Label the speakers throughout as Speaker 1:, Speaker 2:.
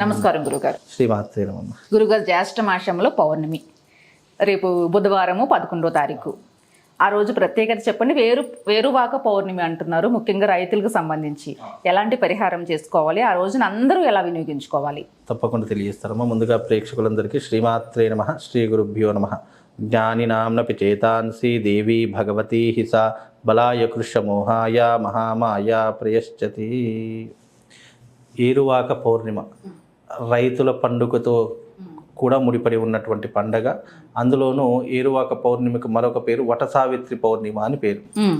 Speaker 1: నమస్కారం గురుగారు.
Speaker 2: శ్రీమాత్రే నమః
Speaker 1: గురుగారు జ్యేష్ఠ మాసంలో పౌర్ణమి. రేపు బుధవారము పదకొండో తారీఖు. ఆ రోజు ప్రత్యేకత చెప్పండి వేరు వేరువాక పౌర్ణమి అంటున్నారు ముఖ్యంగా రైతులకు సంబంధించి. ఎలాంటి పరిహారం చేసుకోవాలి ఆ రోజున అందరూ ఎలా వినియోగించుకోవాలి?
Speaker 2: తప్పకుండా తెలియజేస్తారమ్మా. ముందుగా ప్రేక్షకులందరికీ శ్రీమాత్రే నమ శ్రీ గురుభ్యో నమ. జ్ఞానినాంనపి చేతాంసి దేవి భగవతి హిస బలాయ కృషమోహాయ మహామాయ ప్రయశ్చతి. ఏరువాక పౌర్ణిమ. రైతుల పండుగతో కూడా ముడిపడి ఉన్నటువంటి పండగ. అందులోనూ ఏరువాక పౌర్ణిమకు మరొక పేరు వట సావిత్రి పౌర్ణిమ అని పేరు.
Speaker 1: ఉమ్,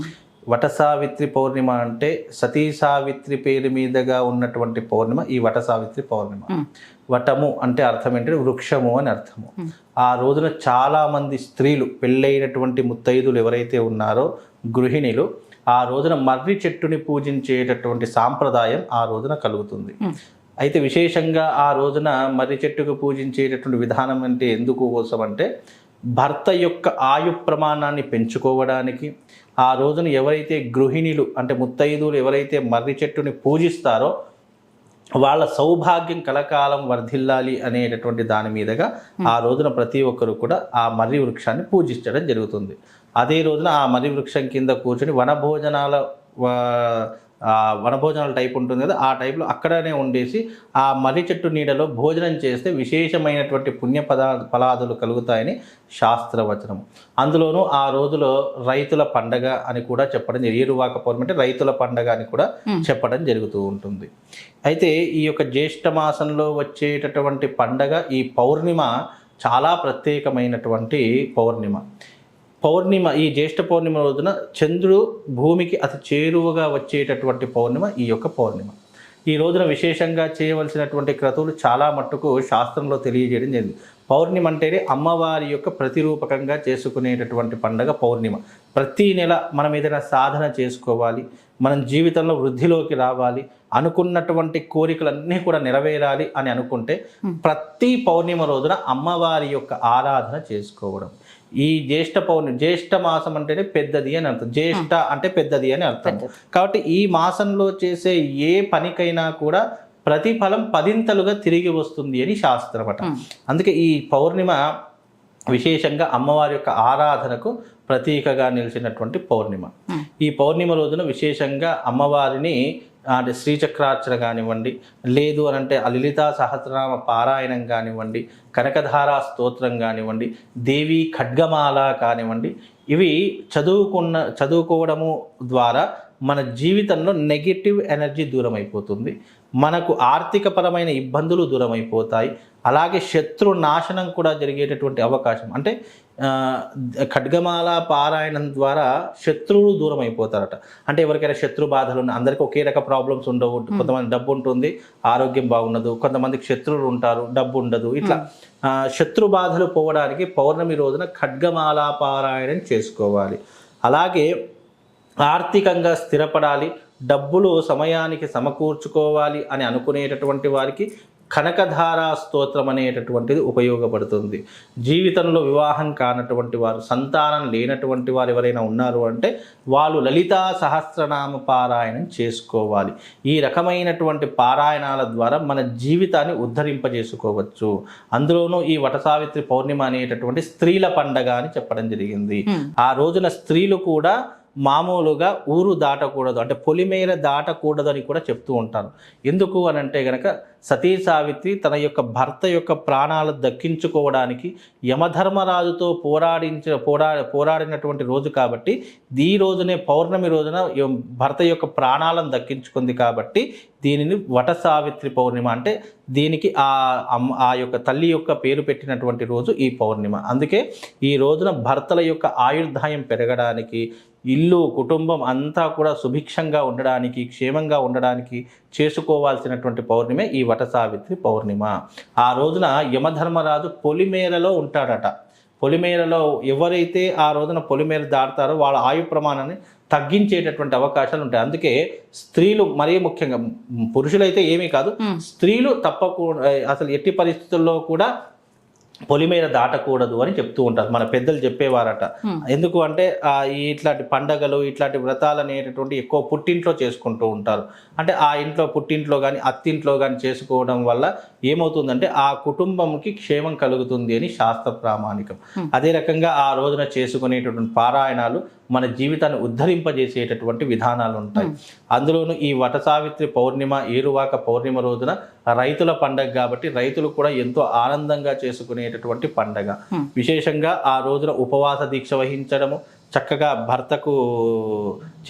Speaker 2: వట సావిత్రి పౌర్ణిమ అంటే సతీ సావిత్రి పేరు మీదుగా ఉన్నటువంటి పౌర్ణిమ ఈ వట సావిత్రి పౌర్ణిమ వటము అంటే అర్థం ఏంటంటే వృక్షము అని అర్థము. ఆ రోజున చాలా మంది స్త్రీలు పెళ్ళైనటువంటి ముత్తైదులు ఎవరైతే ఉన్నారో గృహిణులు ఆ రోజున మర్రి చెట్టుని పూజించేటటువంటి సాంప్రదాయం ఆ రోజున కలుగుతుంది. అయితే విశేషంగా ఆ రోజున మర్రి చెట్టుకు పూజించేటటువంటి విధానం అంటే ఎందుకు కోసం అంటే భర్త యొక్క ఆయు ప్రమాణాన్ని పెంచుకోవడానికి. ఆ రోజున ఎవరైతే గృహిణులు అంటే ముత్తైదువులు ఎవరైతే మర్రి చెట్టుని పూజిస్తారో వాళ్ళ సౌభాగ్యం కలకాలం వర్ధిల్లాలి అనేటటువంటి దాని మీదుగా ఆ రోజున ప్రతి ఒక్కరు కూడా ఆ మర్రి వృక్షాన్ని పూజించడం జరుగుతుంది. అదే రోజున ఆ మర్రి వృక్షం కింద కూర్చొని వనభోజనాల వనభోజనాల టైప్ ఉంటుంది కదా ఆ టైప్లో అక్కడనే ఉండేసి ఆ మర్రి చెట్టు నీడలో భోజనం చేస్తే విశేషమైనటువంటి పుణ్య పదా ఫలాదులు కలుగుతాయని శాస్త్రవచనం. అందులోనూ ఆ రోజులో రైతుల పండగ అని కూడా చెప్పడం. ఏరువాక పౌర్ణమి అంటే రైతుల పండగ అని కూడా చెప్పడం జరుగుతూ ఉంటుంది. అయితే ఈ యొక్క జ్యేష్ఠ మాసంలో వచ్చేటటువంటి పండగ ఈ పౌర్ణిమ చాలా ప్రత్యేకమైనటువంటి పౌర్ణిమ. పౌర్ణిమ ఈ జ్యేష్ఠ పౌర్ణిమ రోజున చంద్రుడు భూమికి అతి చేరువగా వచ్చేటటువంటి పౌర్ణిమ ఈ యొక్క పౌర్ణిమ. ఈ రోజున విశేషంగా చేయవలసినటువంటి క్రతువులు చాలా మట్టుకు శాస్త్రంలో తెలియజేయడం జరిగింది. పౌర్ణిమ అంటేనే అమ్మవారి యొక్క ప్రతిరూపకంగా చేసుకునేటటువంటి పండగ పౌర్ణిమ. ప్రతి నెల మనం ఏదైనా సాధన చేసుకోవాలి మనం జీవితంలో వృద్ధిలోకి రావాలి అనుకున్నటువంటి కోరికలన్నీ కూడా నెరవేరాలి అని అనుకుంటే ప్రతి పౌర్ణిమ రోజున అమ్మవారి యొక్క ఆరాధన చేసుకోవడం. ఈ జ్యేష్ఠ పౌర్ణమి జ్యేష్ఠ మాసం అంటేనే పెద్దది అని అర్థం. జ్యేష్ఠ అంటే పెద్దది అని అర్థం. కాబట్టి ఈ మాసంలో చేసే ఏ పనికైనా కూడా ప్రతిఫలం పదింతలుగా తిరిగి వస్తుంది అని శాస్త్రం అట అందుకే ఈ పౌర్ణిమ విశేషంగా అమ్మవారి యొక్క ఆరాధనకు ప్రతీకగా నిలిచినటువంటి పౌర్ణిమ. ఈ పౌర్ణిమ రోజున విశేషంగా అమ్మవారిని అంటే శ్రీచక్రార్చన కానివ్వండి లేదు అని అంటే లలితా సహస్రనామ పారాయణం కానివ్వండి కనకధారా స్తోత్రం కానివ్వండి దేవి ఖడ్గమాల కానివ్వండి ఇవి చదువుకున్న చదువుకోవడము ద్వారా మన జీవితంలో నెగిటివ్ ఎనర్జీ దూరం అయిపోతుంది మనకు ఆర్థికపరమైన ఇబ్బందులు దూరం అయిపోతాయి అలాగే శత్రు నాశనం కూడా జరిగేటటువంటి అవకాశం. అంటే ఖడ్గమాల పారాయణం ద్వారా శత్రువులు దూరం అయిపోతారట అంటే ఎవరికైనా శత్రు బాధలు ఉన్న అందరికీ ఒకే రక ప్రాబ్లమ్స్ ఉండవు. కొంతమంది డబ్బు ఉంటుంది ఆరోగ్యం బాగుండదు కొంతమందికి శత్రువులు ఉంటారు డబ్బు ఉండదు. ఇట్లా శత్రు బాధలు పోవడానికి పౌర్ణమి రోజున ఖడ్గమాల పారాయణం చేసుకోవాలి. అలాగే ఆర్థికంగా స్థిరపడాలి డబ్బులు సమయానికి సమకూర్చుకోవాలి అని అనుకునేటటువంటి వారికి కనకధారా స్తోత్రం అనేటటువంటిది ఉపయోగపడుతుంది. జీవితంలో వివాహం కానటువంటి వారు సంతానం లేనటువంటి వారు ఎవరైనా ఉన్నారు అంటే వాళ్ళు లలితా సహస్రనామ పారాయణం చేసుకోవాలి. ఈ రకమైనటువంటి పారాయణాల ద్వారా మన జీవితాన్ని ఉద్ధరింపజేసుకోవచ్చు. అందులోనూ ఈ వటసావిత్రి పౌర్ణిమ అనేటటువంటి స్త్రీల పండగ అని చెప్పడం జరిగింది. ఆ రోజున స్త్రీలు కూడా మామూలుగా ఊరు దాటకూడదు అంటే పొలిమేర దాటకూడదు అని కూడా చెప్తూ ఉంటారు. ఎందుకు అని అంటే గనక సతీ సావిత్రి తన యొక్క భర్త యొక్క ప్రాణాలు దక్కించుకోవడానికి యమధర్మరాజుతో పోరాడించిన పోరా పోరాడినటువంటి రోజు కాబట్టి ఈ రోజునే పౌర్ణమి రోజున భర్త యొక్క ప్రాణాలను దక్కించుకుంది కాబట్టి దీనిని వట సావిత్రి పౌర్ణిమ అంటే దీనికి ఆ అమ్మ ఆ యొక్క తల్లి యొక్క పేరు పెట్టినటువంటి రోజు ఈ పౌర్ణిమ. అందుకే ఈ రోజున భర్తల యొక్క ఆయుర్దాయం పెరగడానికి ఇల్లు కుటుంబం అంతా కూడా సుభిక్షంగా ఉండడానికి క్షేమంగా ఉండడానికి చేసుకోవాల్సినటువంటి పౌర్ణిమే ఈ వట సావిత్రి పౌర్ణిమ. ఆ రోజున యమధర్మరాజు పొలిమేరలో ఉంటాడట. పొలిమేరలో ఎవరైతే ఆ రోజున పొలిమేర దాటుతారో వాళ్ళ ఆయు ప్రమాణాన్ని తగ్గించేటటువంటి అవకాశాలు ఉంటాయి అందుకే స్త్రీలు మరీ ముఖ్యంగా పురుషులైతే ఏమీ కాదు. స్త్రీలు తప్పకుండా అసలు ఎట్టి పరిస్థితుల్లో కూడా పొలిమేర దాటకూడదు అని చెప్తూ ఉంటారు. మన పెద్దలు చెప్పేవారట. ఎందుకు అంటే ఇట్లాంటి పండగలు ఇట్లాంటి వ్రతాలు అనేటటువంటి ఎక్కువ పుట్టింట్లో చేసుకుంటూ ఉంటారు. అంటే ఆ ఇంట్లో పుట్టింట్లో కానీ అత్తింట్లో కానీ చేసుకోవడం వల్ల ఏమవుతుందంటే ఆ కుటుంబంకి క్షేమం కలుగుతుంది అని శాస్త్ర ప్రామాణికం. అదే రకంగా ఆ రోజున చేసుకునేటటువంటి పారాయణాలు మన జీవితాన్ని ఉద్ధరింపజేసేటటువంటి విధానాలు ఉంటాయి. అందులోనూ ఈ వట సావిత్రి పౌర్ణిమ ఏరువాక పౌర్ణిమ రోజున రైతుల పండగ కాబట్టి రైతులు కూడా ఎంతో ఆనందంగా చేసుకునేటటువంటి పండగ. విశేషంగా ఆ రోజున ఉపవాస దీక్ష వహించడము చక్కగా భర్తకు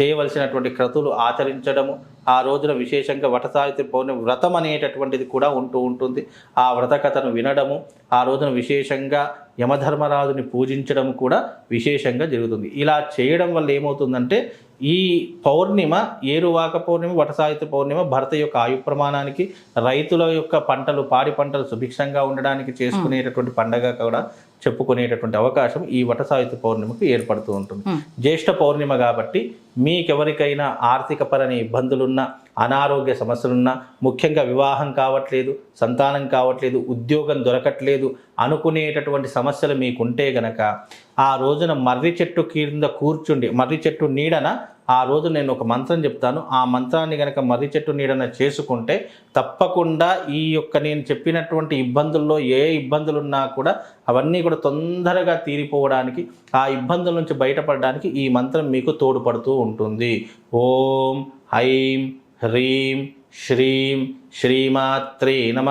Speaker 2: చేయవలసినటువంటి క్రతువులు ఆచరించడము ఆ రోజున విశేషంగా వటసావిత్రి పౌర్ణమి వ్రతం అనేటటువంటిది కూడా ఉంటూ ఉంటుంది. ఆ వ్రత కథను వినడము ఆ రోజున విశేషంగా యమధర్మరాజుని పూజించడం కూడా విశేషంగా జరుగుతుంది. ఇలా చేయడం వల్ల ఏమవుతుందంటే ఈ పౌర్ణిమ ఏరువాక పౌర్ణిమ వటసాహిత్య పౌర్ణిమ భర్త యొక్క ఆయు ప్రమాణానికి రైతుల యొక్క పంటలు పాడి పంటలు సుభిక్షంగా ఉండడానికి చేసుకునేటటువంటి పండగ కూడా చెప్పుకునేటటువంటి అవకాశం ఈ వటసాహిత్య పౌర్ణిమకు ఏర్పడుతూ ఉంటుంది. జ్యేష్ఠ పౌర్ణిమ కాబట్టి మీకెవరికైనా ఆర్థికపరని ఇబ్బందులున్నా అనారోగ్య సమస్యలున్నా ముఖ్యంగా వివాహం కావట్లేదు సంతానం కావట్లేదు ఉద్యోగం దొరకట్లేదు అనుకునేటటువంటి సమస్యలు మీకుంటే గనక ఆ రోజున మర్రి చెట్టు కింద కూర్చుండి మర్రి చెట్టు నీడన ఆ రోజు నేను ఒక మంత్రం చెప్తాను. ఆ మంత్రాన్ని కనుక మర్రి చెట్టు నీడన చేసుకుంటే తప్పకుండా ఈ యొక్క నేను చెప్పినటువంటి ఇబ్బందుల్లో ఏ ఇబ్బందులు ఉన్నా కూడా అవన్నీ కూడా తొందరగా తీరిపోవడానికి ఆ ఇబ్బందుల నుంచి బయటపడడానికి ఈ మంత్రం మీకు తోడ్పడుతూ ఉంటుంది. ఓం ఐం హ్రీం శ్రీం శ్రీమాత్రే నమ.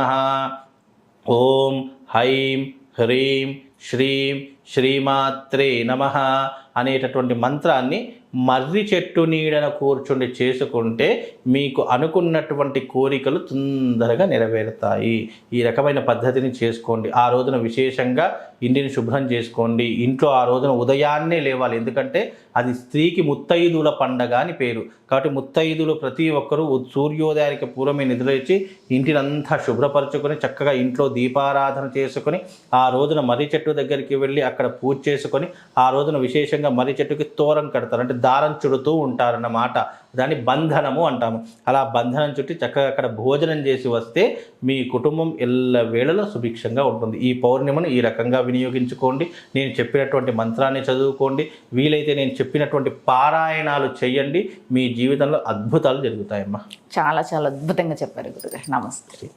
Speaker 2: ఓం ఐం హ్రీం శ్రీం శ్రీమాత్రే నమ. అనేటటువంటి మంత్రాన్ని మర్రి చెట్టు నీడన కూర్చుండి చేసుకుంటే మీకు అనుకున్నటువంటి కోరికలు తొందరగా నెరవేరుతాయి. ఈ రకమైన పద్ధతిని చేసుకోండి. ఆ రోజున విశేషంగా ఇంటిని శుభ్రం చేసుకోండి. ఇంట్లో ఆ రోజున ఉదయాన్నే లేవాలి. ఎందుకంటే అది స్త్రీకి ముత్తైదుల పండగ అని పేరు. కాబట్టి ముత్తైదులు ప్రతి ఒక్కరూ సూర్యోదయానికి పూర్వమే నిద్రలేచి ఇంటినంతా శుభ్రపరచుకొని చక్కగా ఇంట్లో దీపారాధన చేసుకొని ఆ రోజున మర్రి చెట్టు దగ్గరికి వెళ్ళి అక్కడ పూజ చేసుకొని ఆ రోజున విశేషంగా మర్రి చెట్టుకి తోరం కడతారు. అంటే దారం చుడుతూ ఉంటారన్నమాట. దాన్ని బంధనము అంటాము. అలా బంధనం చుట్టి చక్కగా అక్కడ భోజనం చేసి వస్తే మీ కుటుంబం ఎల్ల వేళలో సుభిక్షంగా ఉంటుంది. ఈ పౌర్ణిమను ఈ రకంగా వినియోగించుకోండి. నేను చెప్పినటువంటి మంత్రాన్ని చదువుకోండి. వీలైతే నేను చెప్పినటువంటి పారాయణాలు చేయండి. మీ జీవితంలో అద్భుతాలు జరుగుతాయమ్మా.
Speaker 1: చాలా చాలా అద్భుతంగా చెప్పారు గురుగారు. నమస్తే.